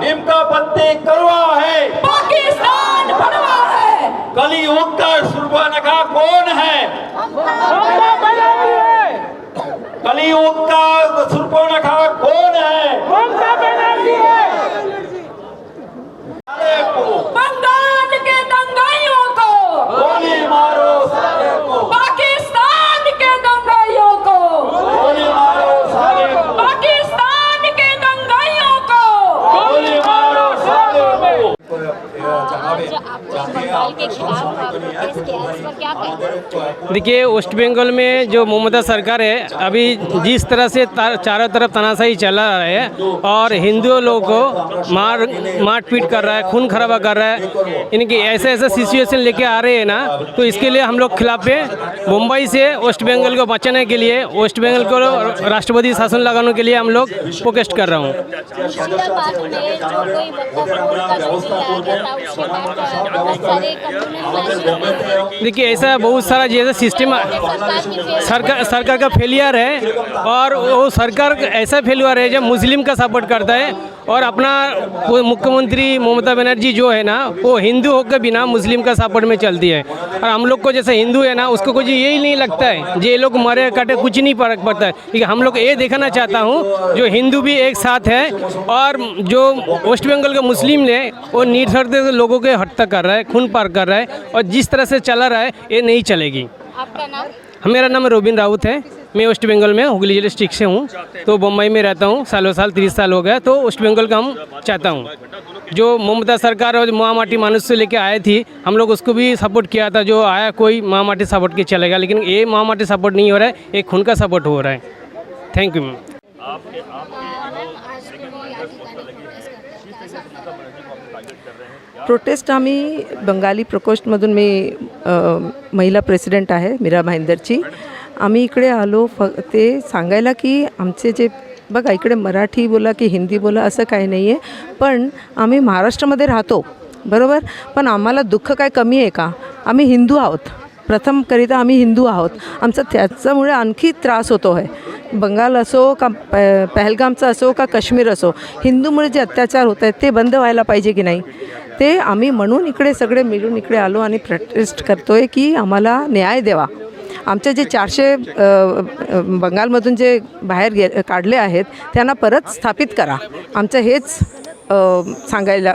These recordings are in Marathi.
नीम का पत्ती कड़वा है। पाकिस्तान भड़वा है। कलयुग का सुर्बानखा कौन है? कलयुग का सुर्बानखा कौन है? को बंगाल Okay. देखिए वेस्ट बंगाल में जो ममता सरकार है, अभी जिस तरह से चारों तरफ़ तनाशाही चला रहा है और हिंदुओं लोगों को मार मार पीट कर रहा है, खून खराबा कर रहा है। इनकी ऐसे ऐसे सिचुएशन लेके आ रहे हैं ना तो इसके लिए हम लोग खिलाफ है। मुंबई से वेस्ट बंगाल को बचाने के लिए वेस्ट बंगाल को राष्ट्रपति शासन लगाने के लिए हम लोग प्रोटेस्ट कर रहा हूँ। देखिए, ऐसा बहुत सारा जैसे सिस्टम सरकार सरकार का फेलियर है और वो सरकार ऐसा फेलियर है जो मुस्लिम का सपोर्ट करता है। और अपना मुख्यमंत्री ममता बनर्जी जो है ना वो हिंदू होकर बिना मुस्लिम का सपोर्ट में चलती है। और हम लोग को जैसे हिंदू है ना उसको कुछ यही नहीं लगता है जो ये लोग मरे कटे कुछ नहीं फ़र्क पड़ता है। क्योंकि हम लोग ये देखना चाहता हूँ जो हिंदू भी एक साथ है और जो वेस्ट बंगाल के मुस्लिम ने वो निर्धर लोगों के हत्या कर रहा है खून पार कर रहा है और जिस तरह से चला रहा है ये नहीं चलेगी। आपका नाम? मेरा नाम रोबिन राउत है। मैं वेस्ट बंगाल में हुगली ज़िले डिस्ट्रिक्ट से हूँ तो बम्बई में रहता हूँ सालों साल तीस साल हो गया तो वेस्ट बंगाल का हम चाहता हूँ। जो ममता सरकार और महामाटी मानुष से लेके आए थी हम लोग उसको भी सपोर्ट किया था जो आया कोई महामाटी सपोर्ट के चलेगा लेकिन ये महामाटी सपोर्ट नहीं हो रहा है एक खून का सपोर्ट हो रहा है। थैंक यू मैम प्रोटेस्ट आम्ही बंगाली प्रकोष्ठमधून मी अ, महिला प्रेसिडेंट आहे मीरा भाईंदरची आम्ही इकडे आलो फ ते सांगायला की आमचे जे बघा इकडे मराठी बोला की हिंदी बोला असं काही नाही आहे. पण आम्ही महाराष्ट्रामध्ये राहतो बरोबर? पण आम्हाला दुःख काय कमी आहे का? आम्ही हिंदू आहोत. प्रथमकरिता आम्ही हिंदू आहोत. आमचा त्याच्यामुळे आणखी त्रास होतो आहे. बंगाल असो का प पहलगामचा असो का काश्मीर असो हिंदूमुळे जे अत्याचार होत आहेत ते बंद व्हायला पाहिजे की नाही? ते आम्ही म्हणून इकडे सगळे मिळून इकडे आलो आणि प्रोटेस्ट करतो आहे की आम्हाला न्याय द्यावा. आमचे जे चारशे बंगालमधून जे बाहेर गे काढले आहेत त्यांना परत स्थापित करा. आमचं हेच सांगायला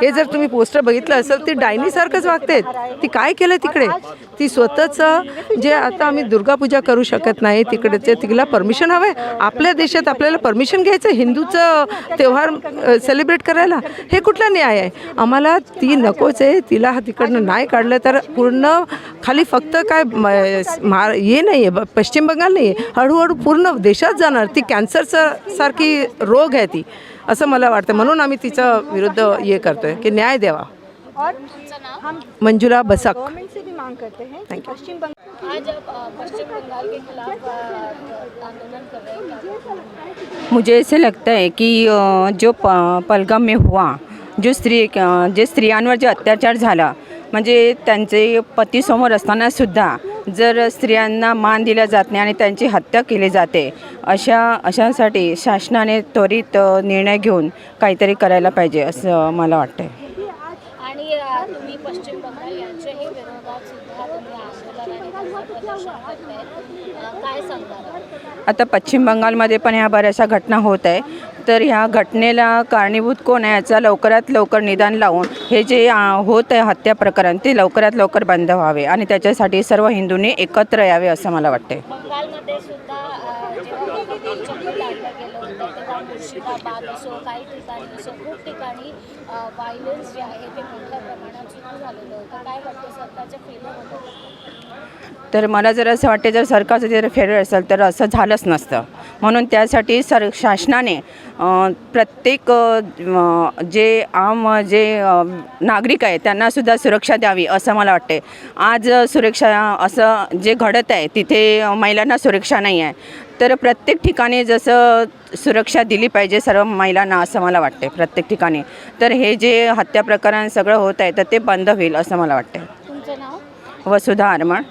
हे जर तुम्ही पोस्टर बघितलं असेल ती डायनीसारखंच वागते. ती काय केलं तिकडे? ती स्वतःचं जे आता आम्ही दुर्गापूजा करू शकत नाही तिकडचे तिला परमिशन हवं आहे आपल्या देशात आपल्याला परमिशन घ्यायचं हिंदूचं त्योहार सेलिब्रेट करायला हे कुठला न्याय आहे? आम्हाला ती नकोच आहे. तिला हा तिकडनं नाही काढलं तर पूर्ण खाली फक्त काय मा हे नाही आहे पश्चिम बंगाल नाही आहे हळूहळू पूर्ण देशात जाणार. ती कॅन्सरचं सारखी रोग आहे ती. असं मला वाटतं. म्हणून आम्ही तिच्या विरुद्ध हे करतो आहे की न्याय द्यावा. और हम मंजुला बसाक. गवर्नमेंट से भी मांग करते हैं कि पश्चिम बंगाल आज आप अ, पश्चिम बंगाल के खिलाफ अ, आंदोलन कर रहे हैं क्या? मुझे ऐसे लगता है कि जो प पलगाम में हुआ जो स्त्री जे स्त्रियांवर जे अत्याचार झाला म्हणजे त्यांचे पतीसमोर असतानासुद्धा जर स्त्रियांना मान दिला जात नाही आणि त्यांची हत्या केली जाते अशा अशासाठी शासनाने त्वरित निर्णय घेऊन काहीतरी करायला पाहिजे असं मला वाटतं आणि तुम्ही पश्चिम बंगाल यांच्याही विरोधात सुद्धा तुम्ही आंदोलन आणि धरणे प्रदर्शन करताय अ, काय आता पश्चिम बंगालमध्ये पण ह्या बऱ्याचशा घटना होत आहे. तर ह्या घटनेला कारणीभूत कोण आहे याचा लवकरात लवकर निदान लावून हे जे होत आहे हत्या प्रकरण ते लवकरात लवकर बंद व्हावे आणि त्याच्यासाठी सर्व हिंदूंनी एकत्र यावे असं मला वाटते तेव्हा मुर्शिदाबाद असो काही ठिकाणी असो खूप ठिकाणी व्हायलन्स जे आहे ते मोठ्या प्रमाणात सुरू झालेलं होतं. काय वाटतं सरकारच्या फेवर तर मला जर असं वाटते जर सरकारचं जर फेरर असेल तर असं झालंच नसतं. म्हणून त्यासाठी सर शासनाने प्रत्येक जे आम जे नागरिक आहे त्यांनासुद्धा सुरक्षा द्यावी असं मला वाटते आज सुरक्षा असं जे घडत आहे तिथे महिलांना सुरक्षा नाही आहे. तर प्रत्येक ठिकाणी जसं सुरक्षा दिली पाहिजे सर्व महिलांना असं मला वाटते प्रत्येक ठिकाणी. तर हे जे हत्या प्रकरण सगळं होत आहे तर ते बंद होईल असं मला वाटते तुमचं नाव? वसुधा आरमण